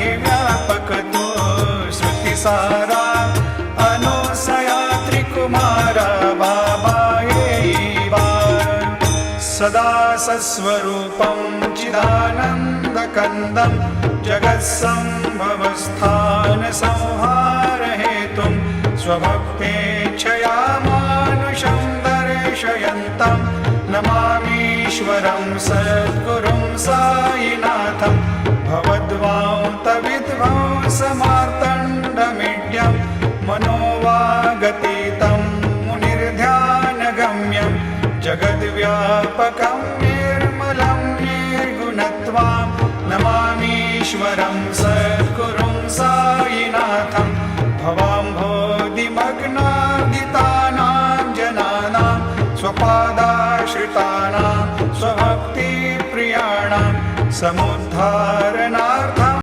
हि व्यापक तो श्रुतिसारा अनुसया त्रिकुमारा बाबा येवा सदा सस्वरूपं चिदानन्दकन्दं जगत्सम्भवस्थानसंहारहेतुं स्वभक्तेच्छया मानुषं दर्शयन्तं, नमामीश्वरं सद्गुरुं सायिनाथं भवद्वान्तविध्वंसमार्तण्डमीड्यं मनोवागतीतं मुनिर्ध्यानगम्यं जगद्व्यापकं निर्मलं निर्गुणत्वां नमामीश्वरं सद्गुरुं सायिनाथं भवाम्भोधिमग्नादितानां जनानां स्वपादाश्रितानां स्वभक्तिप्रियाणां समुद्धार